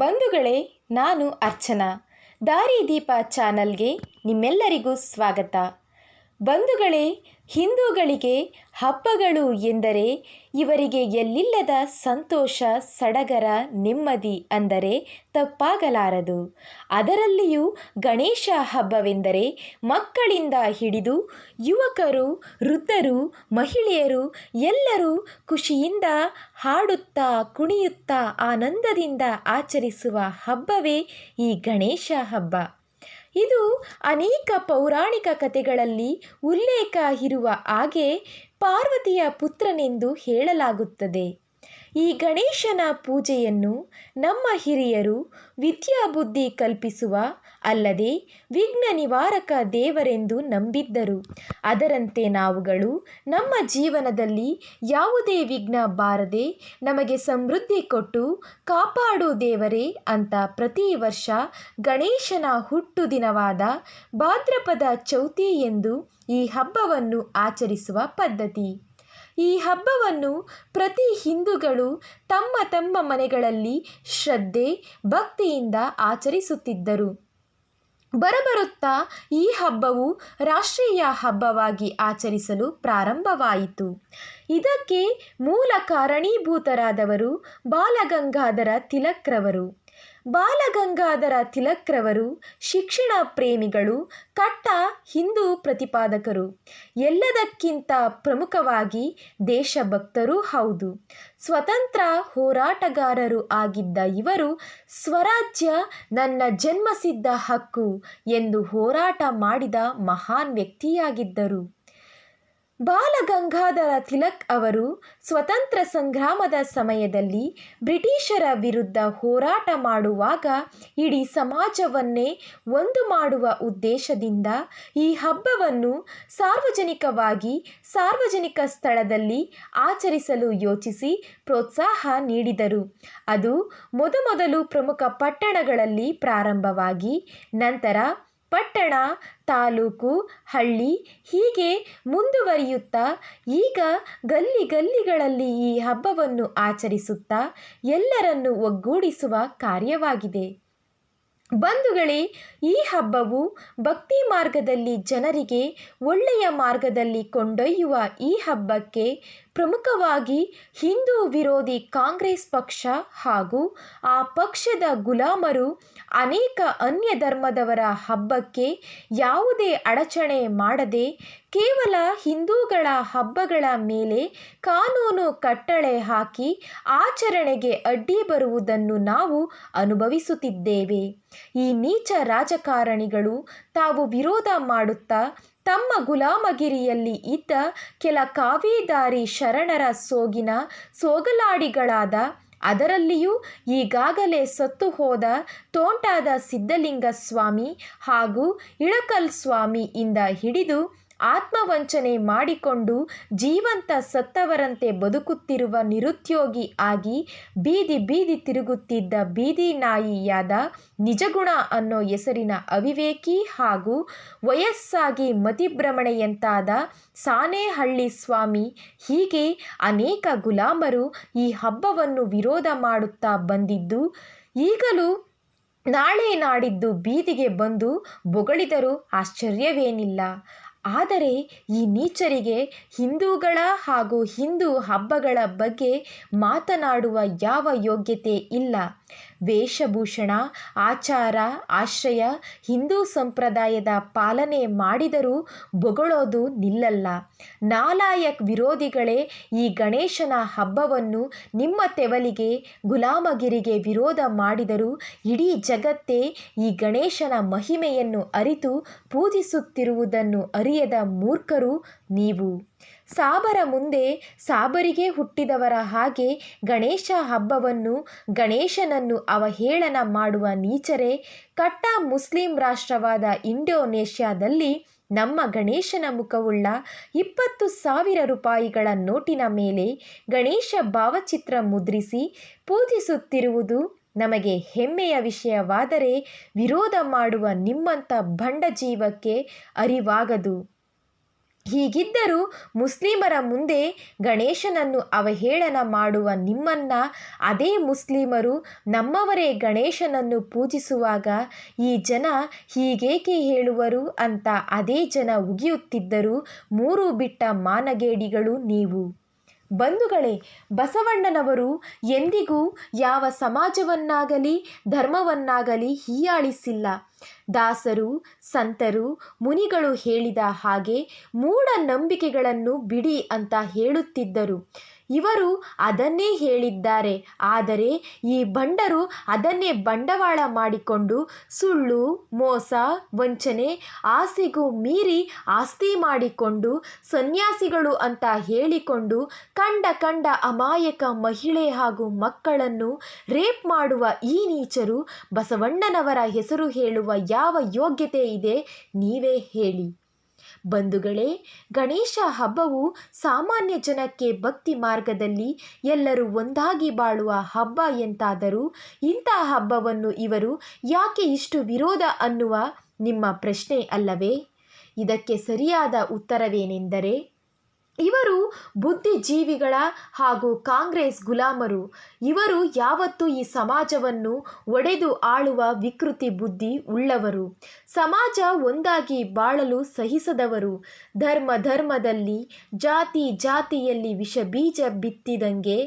ಬಂಧುಗಳೇ ನಾನು ಅರ್ಚನಾ. ದಾರಿದೀಪ ಚಾನಲ್ಗೆ ನಿಮ್ಮೆಲ್ಲರಿಗೂ ಸ್ವಾಗತ. ಬಂಧುಗಳೇ ಹಿಂದೂಗಳಿಗೆ ಹಬ್ಬಗಳು ಎಂದರೆ ಇವರಿಗೆ ಎಲ್ಲಿಲ್ಲದ ಸಂತೋಷ, ಸಡಗರ, ನೆಮ್ಮದಿ ಅಂದರೆ ತಪ್ಪಾಗಲಾರದು. ಅದರಲ್ಲಿಯೂ ಗಣೇಶ ಹಬ್ಬವೆಂದರೆ ಮಕ್ಕಳಿಂದ ಹಿಡಿದು ಯುವಕರು, ವೃದ್ಧರು, ಮಹಿಳೆಯರು ಎಲ್ಲರೂ ಖುಷಿಯಿಂದ ಹಾಡುತ್ತಾ, ಕುಣಿಯುತ್ತಾ ಆನಂದದಿಂದ ಆಚರಿಸುವ ಹಬ್ಬವೇ ಈ ಗಣೇಶ ಹಬ್ಬ. ಇದು ಅನೇಕ ಪೌರಾಣಿಕ ಕಥೆಗಳಲ್ಲಿ ಉಲ್ಲೇಖ ಇರುವ ಹಾಗೆ ಪಾರ್ವತಿಯ ಪುತ್ರನೆಂದು ಹೇಳಲಾಗುತ್ತದೆ. ಈ ಗಣೇಶನ ಪೂಜೆಯನ್ನು ನಮ್ಮ ಹಿರಿಯರು ವಿದ್ಯಾಬುದ್ಧಿ ಕಲ್ಪಿಸುವ, ಅಲ್ಲದೆ ವಿಘ್ನ ನಿವಾರಕ ದೇವರೆಂದು ನಂಬಿದ್ದರು. ಅದರಂತೆ ನಾವುಗಳು ನಮ್ಮ ಜೀವನದಲ್ಲಿ ಯಾವುದೇ ವಿಘ್ನ ಬಾರದೆ ನಮಗೆ ಸಮೃದ್ಧಿ ಕೊಟ್ಟು ಕಾಪಾಡು ದೇವರೇ ಅಂತ ಪ್ರತಿ ವರ್ಷ ಗಣೇಶನ ಹುಟ್ಟು ದಿನವಾದ ಭಾದ್ರಪದ ಚೌತಿ ಎಂದು ಈ ಹಬ್ಬವನ್ನು ಆಚರಿಸುವ ಪದ್ಧತಿ. ಈ ಹಬ್ಬವನ್ನು ಪ್ರತಿ ಹಿಂದೂಗಳು ತಮ್ಮ ತಮ್ಮ ಮನೆಗಳಲ್ಲಿ ಶ್ರದ್ಧೆ, ಭಕ್ತಿಯಿಂದ ಆಚರಿಸುತ್ತಿದ್ದರು. ಬರಬರುತ್ತಾ ಈ ಹಬ್ಬವು ರಾಷ್ಟ್ರೀಯ ಹಬ್ಬವಾಗಿ ಆಚರಿಸಲು ಪ್ರಾರಂಭವಾಯಿತು. ಇದಕ್ಕೆ ಮೂಲ ಕಾರಣೀಭೂತರಾದವರು ಬಾಲಗಂಗಾಧರ ತಿಲಕ್ರವರು. ಬಾಲಗಂಗಾಧರ ತಿಲಕ್ರವರು ಶಿಕ್ಷಣ ಪ್ರೇಮಿಗಳು, ಕಟ್ಟ ಹಿಂದೂ ಪ್ರತಿಪಾದಕರು. ಎಲ್ಲದಕ್ಕಿಂತ ಪ್ರಮುಖವಾಗಿ ದೇಶಭಕ್ತರೂ ಹೌದು. ಸ್ವತಂತ್ರ ಹೋರಾಟಗಾರರು ಆಗಿದ್ದ ಇವರು ಸ್ವರಾಜ್ಯ ನನ್ನ ಜನ್ಮಸಿದ್ಧ ಹಕ್ಕು ಎಂದು ಹೋರಾಟ ಮಾಡಿದ ಮಹಾನ್ ವ್ಯಕ್ತಿಯಾಗಿದ್ದರು. ಬಾಲಗಂಗಾಧರ ತಿಲಕ್ ಅವರು ಸ್ವತಂತ್ರ ಸಂಗ್ರಾಮದ ಸಮಯದಲ್ಲಿ ಬ್ರಿಟಿಷರ ವಿರುದ್ಧ ಹೋರಾಟ ಮಾಡುವಾಗ ಇಡೀ ಸಮಾಜವನ್ನೇ ಒಂದು ಮಾಡುವ ಉದ್ದೇಶದಿಂದ ಈ ಹಬ್ಬವನ್ನು ಸಾರ್ವಜನಿಕವಾಗಿ ಸಾರ್ವಜನಿಕ ಸ್ಥಳದಲ್ಲಿ ಆಚರಿಸಲು ಯೋಚಿಸಿ ಪ್ರೋತ್ಸಾಹ ನೀಡಿದರು. ಅದು ಮೊದಮೊದಲು ಪ್ರಮುಖ ಪಟ್ಟಣಗಳಲ್ಲಿ ಪ್ರಾರಂಭವಾಗಿ, ನಂತರ ಪಟ್ಟಣ, ತಾಲೂಕು, ಹಳ್ಳಿ ಹೀಗೆ ಮುಂದುವರಿಯುತ್ತಾ ಈಗ ಗಲ್ಲಿ ಗಲ್ಲಿಗಳಲ್ಲಿ ಈ ಹಬ್ಬವನ್ನು ಆಚರಿಸುತ್ತಾ ಎಲ್ಲರನ್ನು ಒಗ್ಗೂಡಿಸುವ ಕಾರ್ಯವಾಗಿದೆ. ಬಂಧುಗಳೇ, ಈ ಹಬ್ಬವು ಭಕ್ತಿ ಮಾರ್ಗದಲ್ಲಿ ಜನರಿಗೆ ಒಳ್ಳೆಯ ಮಾರ್ಗದಲ್ಲಿ ಕೊಂಡೊಯ್ಯುವ ಈ ಹಬ್ಬಕ್ಕೆ ಪ್ರಮುಖವಾಗಿ ಹಿಂದೂ ವಿರೋಧಿ ಕಾಂಗ್ರೆಸ್ ಪಕ್ಷ ಹಾಗೂ ಆ ಪಕ್ಷದ ಗುಲಾಮರು ಅನೇಕ ಅನ್ಯ ಧರ್ಮದವರ ಹಬ್ಬಕ್ಕೆ ಯಾವುದೇ ಅಡಚಣೆ ಮಾಡದೆ ಕೇವಲ ಹಿಂದೂಗಳ ಹಬ್ಬಗಳ ಮೇಲೆ ಕಾನೂನು ಕಟ್ಟಳೆ ಹಾಕಿ ಆಚರಣೆಗೆ ಅಡ್ಡಿ ಬರುವುದನ್ನು ನಾವು ಅನುಭವಿಸುತ್ತಿದ್ದೇವೆ. ಈ ನೀಚ ರಾಜಕಾರಣಿಗಳು ತಾವು ವಿರೋಧ ಮಾಡುತ್ತಾ ತಮ್ಮ ಗುಲಾಮಗಿರಿಯಲ್ಲಿ ಇದ್ದ ಕೆಲ ಕಾವೇದಾರಿ ಶರಣರ ಸೋಗಿನ ಸೋಗಲಾಡಿಗಳಾದ, ಅದರಲ್ಲಿಯೂ ಈಗಾಗಲೇ ಸತ್ತು ಹೋದ ತೋಂಟಾದ ಸಿದ್ಧಲಿಂಗ ಸ್ವಾಮಿ ಹಾಗೂ ಇಳಕಲ್ ಸ್ವಾಮಿ ಇಂದ ಹಿಡಿದು ಆತ್ಮವಂಚನೆ ಮಾಡಿಕೊಂಡು ಜೀವಂತ ಸತ್ತವರಂತೆ ಬದುಕುತ್ತಿರುವ ನಿರುದ್ಯೋಗಿ ಆಗಿ ಬೀದಿ ಬೀದಿ ತಿರುಗುತ್ತಿದ್ದ ಬೀದಿ ನಾಯಿಯಾದ ನಿಜಗುಣ ಅನ್ನೋ ಹೆಸರಿನ ಅವಿವೇಕಿ ಹಾಗೂ ವಯಸ್ಸಾಗಿ ಮತಿಭ್ರಮಣೆಯಂತಾದ ಸಾನೇಹಳ್ಳಿ ಸ್ವಾಮಿ ಹೀಗೆ ಅನೇಕ ಗುಲಾಮರು ಈ ಹಬ್ಬವನ್ನು ವಿರೋಧ ಮಾಡುತ್ತಾ ಬಂದಿದ್ದು, ಈಗಲೂ ನಾಳೆ ನಾಡಿದ್ದು ಬೀದಿಗೆ ಬಂದು ಬೊಗಳಿದರೂ ಆಶ್ಚರ್ಯವೇನಿಲ್ಲ. ಆದರೆ ಈ ನೀಚರಿಗೆ ಹಿಂದೂಗಳ ಹಾಗೂ ಹಿಂದೂ ಹಬ್ಬಗಳ ಬಗ್ಗೆ ಮಾತನಾಡುವ ಯಾವ ಯೋಗ್ಯತೆ ಇಲ್ಲ. ವೇಷಭೂಷಣ, ಆಚಾರ, ಆಶ್ರಯ, ಹಿಂದೂ ಸಂಪ್ರದಾಯದ ಪಾಲನೆ ಮಾಡಿದರೂ ಬೊಗಳೋದು ನಿಲ್ಲಲ್ಲ. ನಾಲಾಯಕ್ ವಿರೋಧಿಗಳೇ ಈ ಗಣೇಶನ ಹಬ್ಬವನ್ನು ನಿಮ್ಮ ತೆವಲಿಗೆ, ಗುಲಾಮಗಿರಿಗೆ ವಿರೋಧ ಮಾಡಿದರೂ ಇಡೀ ಜಗತ್ತೇ ಈ ಗಣೇಶನ ಮಹಿಮೆಯನ್ನು ಅರಿತು ಪೂಜಿಸುತ್ತಿರುವುದನ್ನು ಅರಿಯದ ಮೂರ್ಖರು ನೀವು. ಸಾಬರ ಮುಂದೆ ಸಾಬರಿಗೆ ಹುಟ್ಟಿದವರ ಹಾಗೆ ಗಣೇಶ ಹಬ್ಬವನ್ನು ಗಣೇಶನನ್ನು ಅವಹೇಳನ ಮಾಡುವ ನೀಚರೇ, ಕಟ್ಟ ಮುಸ್ಲಿಂ ರಾಷ್ಟ್ರವಾದ ಇಂಡೋನೇಷ್ಯಾದಲ್ಲಿ ನಮ್ಮ ಗಣೇಶನ ಮುಖವುಳ್ಳ ಇಪ್ಪತ್ತು ಸಾವಿರ ರೂಪಾಯಿಗಳ ನೋಟಿನ ಮೇಲೆ ಗಣೇಶ ಭಾವಚಿತ್ರ ಮುದ್ರಿಸಿ ಪೂಜಿಸುತ್ತಿರುವುದು ನಮಗೆ ಹೆಮ್ಮೆಯ ವಿಷಯವಾದರೆ ವಿರೋಧ ಮಾಡುವ ನಿಮ್ಮಂಥ ಭಂಡ ಜೀವಕ್ಕೆ ಅರಿವಾಗದು. ಹೀಗಿದ್ದರೂ ಮುಸ್ಲಿಮರ ಮುಂದೆ ಗಣೇಶನನ್ನು ಅವಹೇಳನ ಮಾಡುವ ನಿಮ್ಮನ್ನ ಅದೇ ಮುಸ್ಲಿಮರು ನಮ್ಮವರೇ ಗಣೇಶನನ್ನು ಪೂಜಿಸುವಾಗ ಈ ಜನ ಹೀಗೇಕೆ ಹೇಳುವರು ಅಂತ ಅದೇ ಜನ ಉಗಿಯುತ್ತಿದ್ದರು ಮೂರು ಬಿಟ್ಟ ಮಾನಗೇಡಿಗಳು ನೀವು. ಬಂಧುಗಳೇ ಬಸವಣ್ಣನವರು ಎಂದಿಗೂ ಯಾವ ಸಮಾಜವನ್ನಾಗಲಿ ಧರ್ಮವನ್ನಾಗಲಿ ಹೀಯಾಳಿಸಿಲ್ಲ. ದಾಸರು, ಸಂತರು, ಮುನಿಗಳು ಹೇಳಿದ ಹಾಗೆ ಮೂಢನಂಬಿಕೆಗಳನ್ನು ಬಿಡಿ ಅಂತ ಹೇಳುತ್ತಿದ್ದರು. ಇವರು ಅದನ್ನೇ ಹೇಳಿದ್ದಾರೆ. ಆದರೆ ಈ ಬಂಡರು ಅದನ್ನೇ ಬಂಡವಾಳ ಮಾಡಿಕೊಂಡು ಸುಳ್ಳು, ಮೋಸ, ವಂಚನೆ, ಆಸೆಗೂ ಮೀರಿ ಆಸ್ತಿ ಮಾಡಿಕೊಂಡು ಸನ್ಯಾಸಿಗಳು ಅಂತ ಹೇಳಿಕೊಂಡು ಕಂಡ ಕಂಡ ಅಮಾಯಕ ಮಹಿಳೆ ಹಾಗೂ ಮಕ್ಕಳನ್ನು ರೇಪ್ ಮಾಡುವ ಈ ನೀಚರು ಬಸವಣ್ಣನವರ ಹೆಸರು ಹೇಳುವ ಯಾವ ಯೋಗ್ಯತೆ ಇದೆ, ನೀವೇ ಹೇಳಿ. ಬಂಧುಗಳೇ, ಗಣೇಶ ಹಬ್ಬವು ಸಾಮಾನ್ಯ ಜನಕ್ಕೆ ಭಕ್ತಿ ಮಾರ್ಗದಲ್ಲಿ ಎಲ್ಲರೂ ಒಂದಾಗಿ ಬಾಳುವ ಹಬ್ಬ ಎಂತಾದರೂ ಇಂಥ ಹಬ್ಬವನ್ನು ಇವರು ಯಾಕೆ ಇಷ್ಟು ವಿರೋಧ ಅನ್ನುವ ನಿಮ್ಮ ಪ್ರಶ್ನೆ ಅಲ್ಲವೇ? ಇದಕ್ಕೆ ಸರಿಯಾದ ಉತ್ತರವೇನೆಂದರೆ ಇವರು ಬುದ್ಧಿಜೀವಿಗಳ ಹಾಗೂ ಕಾಂಗ್ರೆಸ್ ಗುಲಾಮರು. ಇವರು ಯಾವತ್ತೂ ಈ ಸಮಾಜವನ್ನು ಒಡೆದು ಆಳುವ ವಿಕೃತಿ ಬುದ್ಧಿ ಉಳ್ಳವರು. ಸಮಾಜ ಒಂದಾಗಿ ಬಾಳಲು ಸಹಿಸದವರು. ಧರ್ಮ ಧರ್ಮದಲ್ಲಿ, ಜಾತಿ ಜಾತಿಯಲ್ಲಿ ವಿಷಬೀಜ ಬಿತ್ತಿದಂಗೆ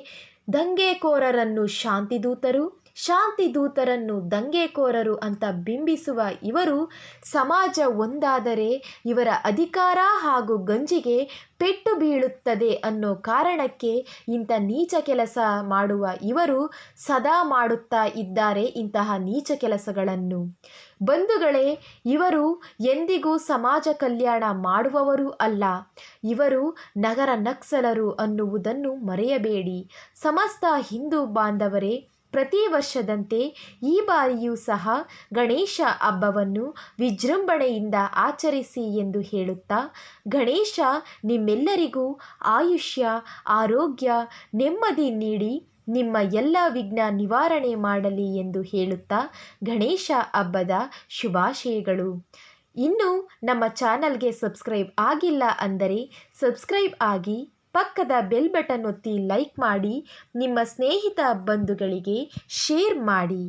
ದಂಗೆಕೋರರನ್ನು ಶಾಂತಿದೂತರು ಶಾಂತಿದೂತರನ್ನು ದಂಗೆಕೋರರು ಅಂತ ಬಿಂಬಿಸುವ ಇವರು ಸಮಾಜ ಒಂದಾದರೆ ಇವರ ಅಧಿಕಾರ ಹಾಗೂ ಗಂಜಿಗೆ ಪೆಟ್ಟು ಬೀಳುತ್ತದೆ ಅನ್ನೋ ಕಾರಣಕ್ಕೆ ಇಂಥ ನೀಚ ಕೆಲಸ ಮಾಡುವ ಇವರು ಸದಾ ಮಾಡುತ್ತಾ ಇದ್ದಾರೆ ಇಂತಹ ನೀಚ ಕೆಲಸಗಳನ್ನು. ಬಂಧುಗಳೇ, ಇವರು ಎಂದಿಗೂ ಸಮಾಜ ಕಲ್ಯಾಣ ಮಾಡುವವರು ಅಲ್ಲ. ಇವರು ನಗರ ನಕ್ಸಲರು ಅನ್ನುವುದನ್ನು ಮರೆಯಬೇಡಿ. ಸಮಸ್ತ ಹಿಂದೂ ಬಾಂಧವರೇ ಪ್ರತಿ ವರ್ಷದಂತೆ ಈ ಬಾರಿಯೂ ಸಹ ಗಣೇಶ ಹಬ್ಬವನ್ನು ವಿಜೃಂಭಣೆಯಿಂದ ಆಚರಿಸಿ ಎಂದು ಹೇಳುತ್ತಾ, ಗಣೇಶ, ನಿಮ್ಮೆಲ್ಲರಿಗೂ ಆಯುಷ್ಯ, ಆರೋಗ್ಯ, ನೆಮ್ಮದಿ ನೀಡಿ, ನಿಮ್ಮ ಎಲ್ಲ ವಿಘ್ನ ನಿವಾರಣೆ ಮಾಡಲಿ ಎಂದು ಹೇಳುತ್ತಾ ಗಣೇಶ ಹಬ್ಬದ ಶುಭಾಶಯಗಳು. ಇನ್ನು ನಮ್ಮ ಚಾನಲ್ಗೆ ಸಬ್ಸ್ಕ್ರೈಬ್ ಆಗಿಲ್ಲ ಅಂದರೆ ಸಬ್ಸ್ಕ್ರೈಬ್ ಆಗಿ ಪಕ್ಕದ ಬೆಲ್ ಬಟನ್ ಒತ್ತಿ ಲೈಕ್ ಮಾಡಿ ನಿಮ್ಮ ಸ್ನೇಹಿತ ಬಂಧುಗಳಿಗೆ ಶೇರ್ ಮಾಡಿ.